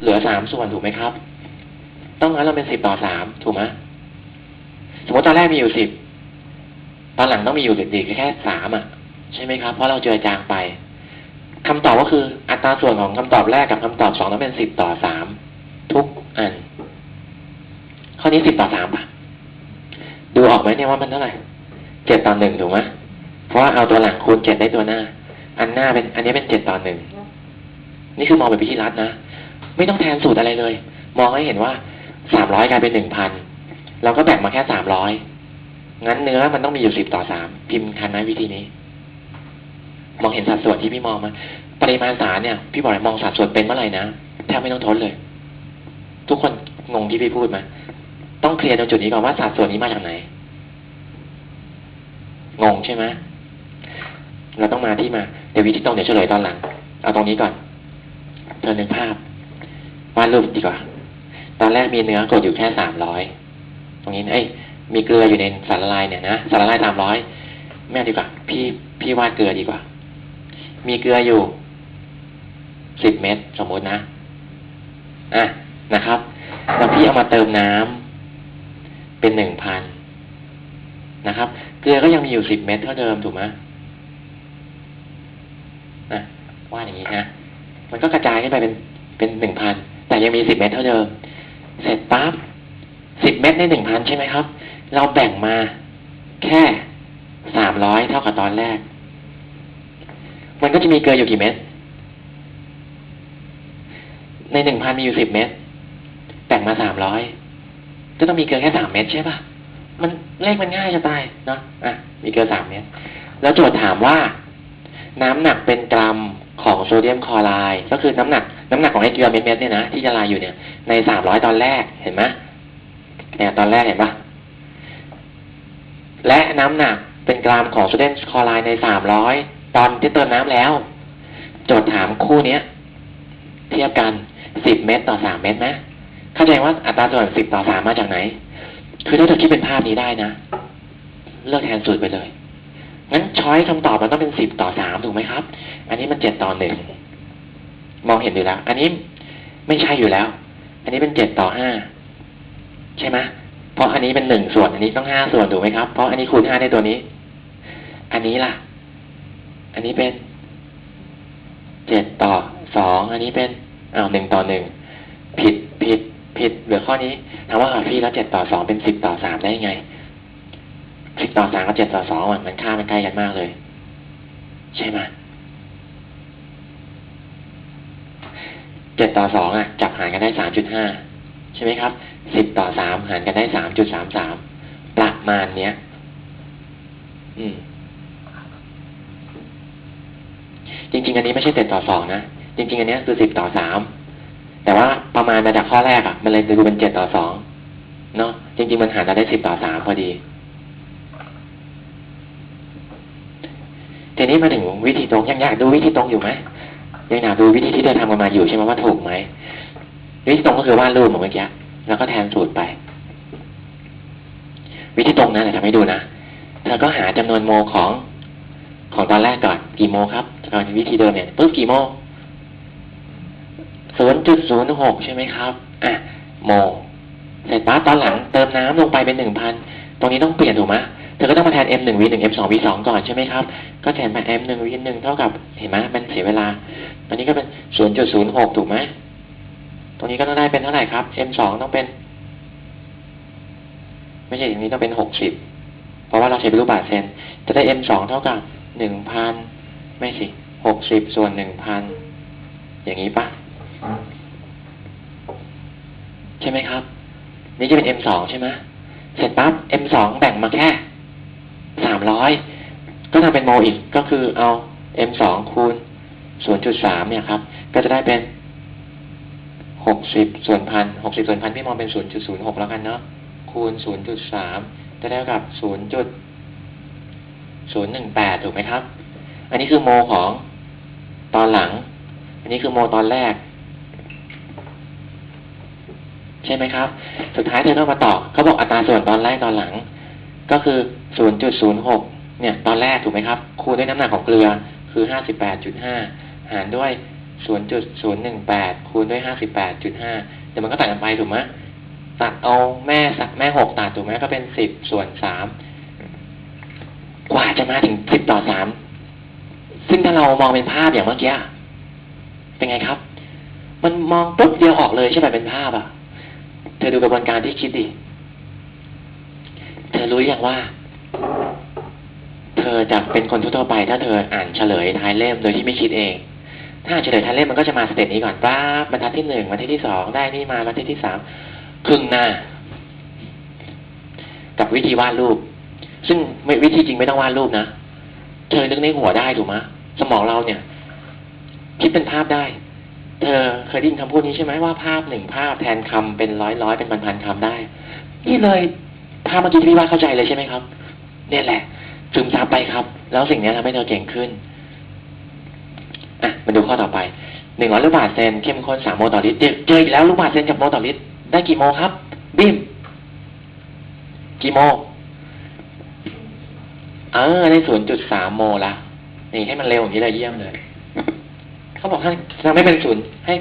เหลือสามส่วนถูกไหมครับ ต้องงั้นเราเป็นสิบต่อสามถูกไหมสมมติตอนแรกมีอยู่สิบตอนหลังต้องมีอยู่เหลือแค่สามอะ ใช่ไหมครับ เพราะเราเจอจางไปคำตอบก็คืออัตราส่วนของคำตอบแรกกับคำตอบสองต้องเป็นสิบต่อสามทุกอัน ข้อนี้สิบต่อสามป่ะ ดูออกไหมเนี่ยว่ามันเท่าไหร่เจ็ดต่อหนึ่งถูกไหมเพราะว่าเอาตัวหลังคูณเจ็ดได้ตัวหน้า อันหน้าเป็น อันนี้เป็นเจ็ดต่อหนึ่งนี่คือมองแบบวิธีรัดนะ ไม่ต้องแทนสูตรอะไรเลย มองให้เห็นว่าสามร้อยกลายเป็นหนึ่งพันเราก็แบ่งมาแค่สามร้อยงั้นเนื้อมันต้องมีอยู่สิบต่อสามพิมพ์ทันไหมวิธีนี้ มองเห็นสัดส่วนที่พี่มองมาปริมาณสารเนี่ย พี่บอกเลยมองสัดส่วนเป็นเมื่อไหร่นะแทบไม่ต้องทดเลย ทุกคนงงที่พี่พูดไหมต้องเคลียร์ตรงจุดนี้ก่อนว่าสัดส่วนนี้มาจากไหน งงใช่ไหมเราต้องมาที่มา เดี๋ยววิธีตรงเดี๋ยวเฉลยตอนหลัง เอาตรงนี้ก่อนเธอนึกภาพ วาดรูปดีกว่า ตอนแรกมีเนื้อกดอยู่แค่สามร้อยตรงนี้เอ้ยมีเกลืออยู่ในสารละลายเนี่ยนะสารละลายสามร้อยไม่ดีกว่า พี่พี่วาดเกลือดีกว่า มีเกลืออยู่สิบเม็ดสมมตินะอะนะครับแล้วพี่เอามาเติมน้ำเป็นหนึ่งพันนะครับ เกลือก็ยังมีอยู่สิบเม็ดเท่าเดิมถูกไหมนะว่าอย่างนี้นะมันก็กระจายขึ้นไปเป็นเป็นหนึ่งพัน แต่ยังมีสิบเม็ดเท่าเดิม เสร็จปั๊บสิบเม็ดในหนึ่งพันใช่ไหมครับ เราแบ่งมาแค่สามร้อยเท่ากับตอนแรก มันก็จะมีเกลืออยู่กี่เม็ด ในหนึ่งพันมีอยู่สิบเม็ด แบ่งมาสามร้อยก็ต้องมีเกลือแค่สามเม็ดใช่ปะมันเลขมันง่ายจะตายเนาะ อะ มีเกลือสามเม็ด แล้วโจทย์ถามว่า น้ำหนักเป็นกรัมของโซเดียมคลอไรด์ก็คือน้ำหนัก น้ำหนักของไอเกลือเม็ดเนี่ยนะที่จะลายอยู่เนี่ย ในสามร้อยตอนแรกเห็นไหมเนี่ยตอนแรกเห็นปะและน้ำหนักเป็นกรัมของโซเดียมคอไรด์ในสามร้อยตอนที่เติมน้ำแล้ว โจทย์ถามคู่เนี้ย เทียบกันสิบเม็ดต่อสามเม็ดนะเข้าใจว่าอัตราส่วนสิบต่อสามมาจากไหน คือถ้าเธอคิดเป็นภาพนี้ได้นะ เลือกแทนสูตรไปเลยงั้นช้อยคำตอบมันต้องเป็นสิบต่อสามถูกไหมครับ อันนี้มันเจ็ดต่อหนึ่ง มองเห็นอยู่แล้ว อันนี้ไม่ใช่อยู่แล้ว อันนี้เป็นเจ็ดต่อห้าใช่ไหมเพราะอันนี้เป็นหนึ่งส่วน อันนี้ต้องห้าส่วนถูกไหมครับ เพราะอันนี้คูณห้าได้ตัวนี้ อันนี้ล่ะ อันนี้เป็นเจ็ดต่อสองอันนี้เป็นอ้าวหนึ่งต่อหนึ่งผิดผิดผิดเหลือข้อนี้ถามว่าพี่แล้วเจ็ดต่อสองเป็นสิบต่อสามได้ยังไงสิบต่อสามกับเจ็ดต่อสองมันค่ามันใกล้กันมากเลย ใช่ไหม เจ็ดต่อสองอะจับหารกันได้สามจุดห้าใช่ไหมครับสิบต่อสามหารกันได้สามจุดสามสามประมาณเนี้ย อืม จริง ๆ อันนี้ไม่ใช่เจ็ดต่อสองนะจริง ๆ อันนี้คือสิบต่อสามแต่ว่าประมาณมาจากข้อแรกอะมันเลยดูเป็นเจ็ดต่อสองเนาะจริง ๆ มันหารกันได้สิบต่อสามพอดีทีนี้มาถึงวิธีตรงยังยากดูวิธีตรงอยู่ไหม ยังอยากดูวิธีที่เธอทำกันมาอยู่ใช่ไหมว่าถูกไหมวิธีตรงก็คือวาดรูปเหมือนเมื่อกี้แล้วก็แทนสูตรไป วิธีตรงนั้นจะทำให้ดูนะเธอก็หาจำนวนโมของของตอนแรกก่อนกี่โมครับก่อนวิธีเดิมเนี่ยปุ๊บกี่โมศูนย์จุดศูนย์หกใช่ไหมครับอะโมเสร็จปั๊บตอนหลังเติมน้ำลงไปเป็นหนึ่งพันตรงนี้ต้องเปลี่ยนถูกไหม ธอก็ต้องมาแทน m หนึ่ง v หนึ่ง m สอง v สองก่อนใช่ไหมครับ ก็แทนมา m หนึ่ง v หนึ่งเท่ากับเห็นไหมมันเสียเวลา ตอนนี้ก็เป็นศูนย์จุดศูนย์หกถูกไหมตรงนี้ก็ต้องได้เป็นเท่าไหร่ครับ m สองต้องเป็น ไม่ใช่อย่างนี้ต้องเป็นหกสิบเพราะว่าเราใช้เป็นรูปบาทเซนจะได้ m สองเท่ากับหนึ่งพันไม่สิหกสิบส่วนหนึ่งพันอย่างนี้ปะใช่ไหมครับ นี่จะเป็น m สองใช่ไหมเสร็จปั๊บ m สองแบ่งมาแค่ามร้อยก็ทำเป็นโมอีกก็คือเอา m สองคูณศูนย์จุดสามเนี่ยครับ ก็จะได้เป็นหกสิบส่วนพันหกสิบส่วนพันพี่มองเป็นศูนย์จุดศูนย์หกแล้วกันเนาะคูณศูนย์จุดสามจะได้กับศูนย์จุดศูนย์หนึ่งแปดถูกไหมครับ อันนี้คือโมของตอนหลัง อันนี้คือโมตอนแรก ใช่ไหมครับ สุดท้ายเธอต้องมาต่อเขาบอกอัตราส่วนตอนแรกตอนหลัง ก็คือ 0.06 เนี่ย ตอนแรกถูกไหมครับ คูณด้วยน้ำหนักของเกลือคือ 58.5 หารด้วยศูนย์จุดศูนย์หนึ่งแปดคูณด้วยห้าสิบแปดจุดห้าเดี๋ยวมันก็ตัดกันไปถูกไหมตัดเอาแม่สักแม่หกตัดถูกไหมก็เป็นสิบส่วนสามกว่าจะมาถึงสิบต่อสามซึ่งถ้าเรามองเป็นภาพอย่างเมื่อกี้เป็นไงครับ มันมองปุ๊บเดียวออกเลยใช่ไหมเป็นภาพอะ เธอดูกระบวนการที่คิดดิ รู้อย่างว่า เธอจะเป็นคนทั่วไป ถ้าเธออ่านเฉลยท้ายเล่มโดยที่ไม่คิดเอง ถ้าอ่านเฉลยท้ายเล่มมันก็จะมาสเต็ปนี้ก่อนป้าบบรรทัดที่หนึ่งบรรทัดที่สองได้นี่มาบรรทัดที่สามครึ่งหน้า กับวิธีวาดรูป ซึ่งไม่วิธีจริงไม่ต้องวาดรูปนะเธอนึกในหัวได้ถูกไหมสมองเราเนี่ย คิดเป็นภาพได้ เธอเคยได้ยินคำพูดนี้ใช่ไหมว่าภาพหนึ่งภาพแทนคำเป็นร้อยร้อยเป็นพันพันคำได้ นี่เลย ภาพเมื่อกี้ที่พี่ว่าเข้าใจเลยใช่ไหมครับเนี่ยแหละซึมซับไปครับ แล้วสิ่งนี้ทำให้เธอเก่งขึ้นอะมาดูข้อต่อไปหนึ่งร้อยลูกบาศก์เซนเข้มข้นสามโมลต่อลิตรเจออีกแล้วลูกบาศก์เซนกับโมลต่อลิตรได้กี่โมครับ บิมกี่โมเออได้ศูนย์จุดสามโมลละนี่ให้มันเร็วอย่างนี้เลยเยี่ยมเลย เขาบอกให้ทำให้เป็นศูนย์ให้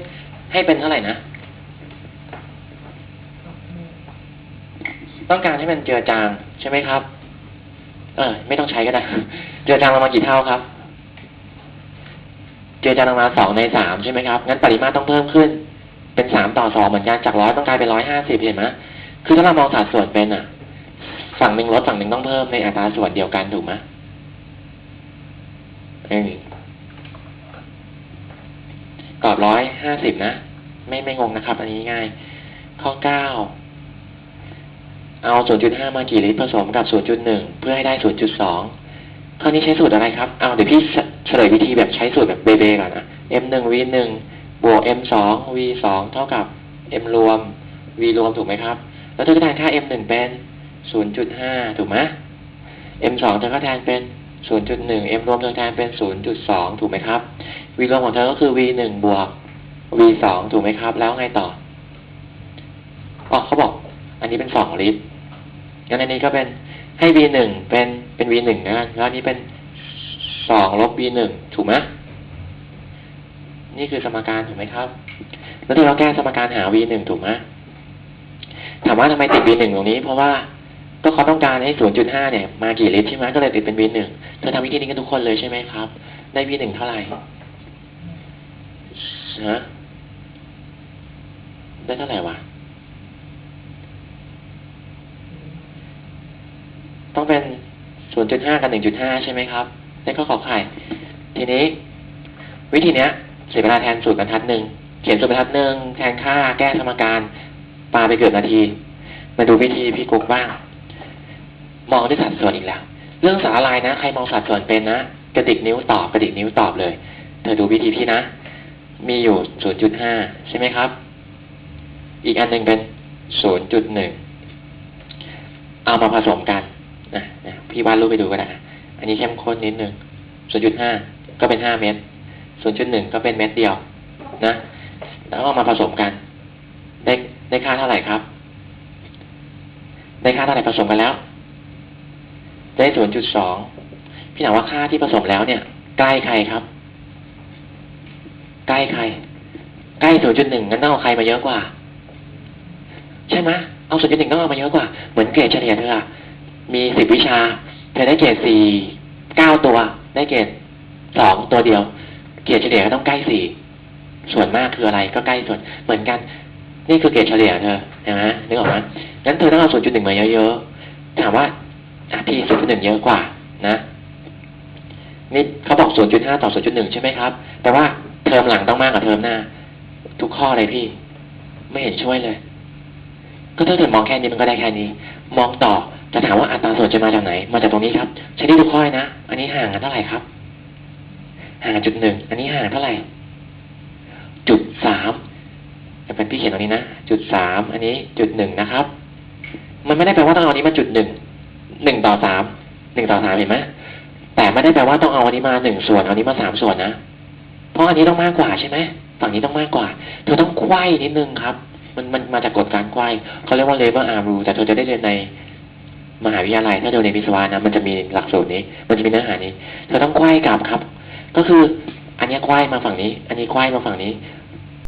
ให้เป็นเท่าไหร่นะ ต้องการให้มันเจือจางใช่ไหมครับ เออไม่ต้องใช้ก็ได้เจือจางลงมากี่เท่าครับ เจือจางลงมาสองในสามใช่ไหมครับงั้นปริมาตรต้องเพิ่มขึ้น เป็นสามต่อสองเหมือนกันจากร้อยต้องกลายเป็นร้อยห้าสิบเห็นไหมคือถ้าเรามองสัดส่วนเป็นอะ ฝั่งหนึ่งลดฝั่งหนึ่งต้องเพิ่มในอัตราส่วนเดียวกันถูกไหมเออกรอบร้อยห้าสิบนะ ไม่ไม่งงนะครับ อันนี้ง่าย ข้อเก้า เอา 0.5 มากี่ลิตรผสมกับ 0.1 เพื่อให้ได้ 0.2 คราวนี้ใช้สูตรอะไรครับ เอาเดี๋ยวพี่เฉลยวิธีแบบใช้สูตรแบบเบเบก่อนนะ m1 v1 บวก m2 v2 เท่ากับ m รวม v รวมถูกไหมครับ แล้วเธอก็แทนค่า m1 เป็น 0.5 ถูกไหม m2 เธอก็แทนเป็น 0.1 m รวมเธอแทนเป็น 0.2 ถูกไหมครับ v รวมของเธอก็คือ v1 บวก v2 ถูกไหมครับ แล้วไงต่ออ๋อเขาบอก นนี้เป็นสองลิตรงั้นอันนี้ก็เป็นให้ v หนึ่งเป็นเป็น v หนึ่งนะแล้วอันนี้เป็นสองลบ v หนึ่งถูกไหมนี่คือสมการถูกไหมครับ แล้วที่เราแก้สมการหา v หนึ่งถูกไหมถามว่าทำไมติด v หนึ่งตรงนี้ เพราะว่าก็เขาต้องการให้0.5เนี่ยมากี่ลิตรใช่ไหมก็เลยติดเป็น v หนึ่งเธอทำวิธีนี้กันทุกคนเลยใช่ไหมครับ ได้ v หนึ่งเท่าไหร่ฮะได้เท่าไหร่วะ ต้องเป็น 0.5 กับ 1.5 ใช่ไหมครับนั่ก็ขอไข่ ทีนี้ วิธีเนี้ยเสียเวลาแทนสูตรบรรทัดหนึ่งเขียนสูตรบรรทัดหนึ่งแทนค่าแก้สมการปาไปเกือบนาที มาดูวิธีพี่กุ๊กบ้าง มองด้วยสัดส่วนอีกแล้ว เรื่องสาลายนะ ใครมองสัดส่วนเป็นนะ กระดิกนิ้วตอบกระดิกนิ้วตอบเลย เธอดูวิธีพี่นะ มีอยู่ 0.5 ใช่ไหมครับ อีกอันหนึ่งเป็น 0.1 เอามาผสมกัน นะนะพี่วาดรูปไปดูก็ได้อันนี้เข้มข้นนิดนึง0.5ก็เป็น5เม็ด0.1ก็เป็นเม็ดเดียว นะ แล้วเอามาผสมกัน ได้ได้ค่าเท่าไหร่ครับ ได้ค่าเท่าไหร่ผสมกันแล้ว ได้0.2พี่ถามว่าค่าที่ผสมแล้วเนี่ย ใกล้ใครครับ ใกล้ใคร ใกล้0.1งั้นต้องเอาใครมาเยอะกว่า ใช่ไหมเอา0.1ต้องเอามาเยอะกว่า เหมือนเกรดเฉลี่ยเธอ มีสิบวิชาเธอได้เกรดสี่เก้าตัว ได้เกรดสองตัวเดียว เกรดเฉลี่ยก็ต้องใกล้สี่ส่วนมากคืออะไรก็ใกล้ส่วนเหมือนกัน นี่คือเกรดเฉลี่ยเธอเห็นไหมนึกออกไหมงั้นเธอต้องเอาศูนจุดหนึ่งมาเยอะๆถามว่าอะพี่ศูนจุดหนึ่งเยอะกว่านะนี่เขาบอกศูนจุดห้าต่อศูนจุดหนึ่งใช่ไหมครับ แต่ว่าเทอมหลังต้องมากกว่าเทอมหน้า ทุกข้อเลยพี่ ไม่เห็นช่วยเลย ก็ถ้าเธอมองแค่นี้มันก็ได้แค่นี้ มองต่อ จะถามว่าอัตราส่วนจะมาจากไหน มาจากตรงนี้ครับ ใช้ได้ทุกข้อนะ อันนี้ห่างกันเท่าไหร่ครับ ห่างจุดหนึ่ง อันนี้ห่างเท่าไหร่ จุดสามจะเป็นพี่เขียนตรงนี้นะ จุดสาม อันนี้จุดหนึ่งนะครับ มันไม่ได้แปลว่าต้องเอาอันนี้มาจุดหนึ่ง หนึ่งต่อสาม หนึ่งต่อสามเห็นไหมแต่ไม่ได้แปลว่าต้องเอาอันนี้มาหนึ่งส่วน เอาอันนี้มาสามส่วนนะ เพราะอันนี้ต้องมากกว่าใช่ไหม ฝั่งนี้ต้องมากกว่า เธอต้องควายนิดนึงครับ มันมันมาจากกฎการควายเขาเรียกว่า labor arm rule แต่เธอจะได้เรียนใน มหาวิทยาลัยถ้าเธอเรียนวิศวะนะมันจะมีหลักสูตรนี้ มันจะมีเนื้อหานี้เธอต้องควายกลับครับ ก็คืออันนี้ควายมาฝั่งนี้ อันนี้ควายมาฝั่งนี้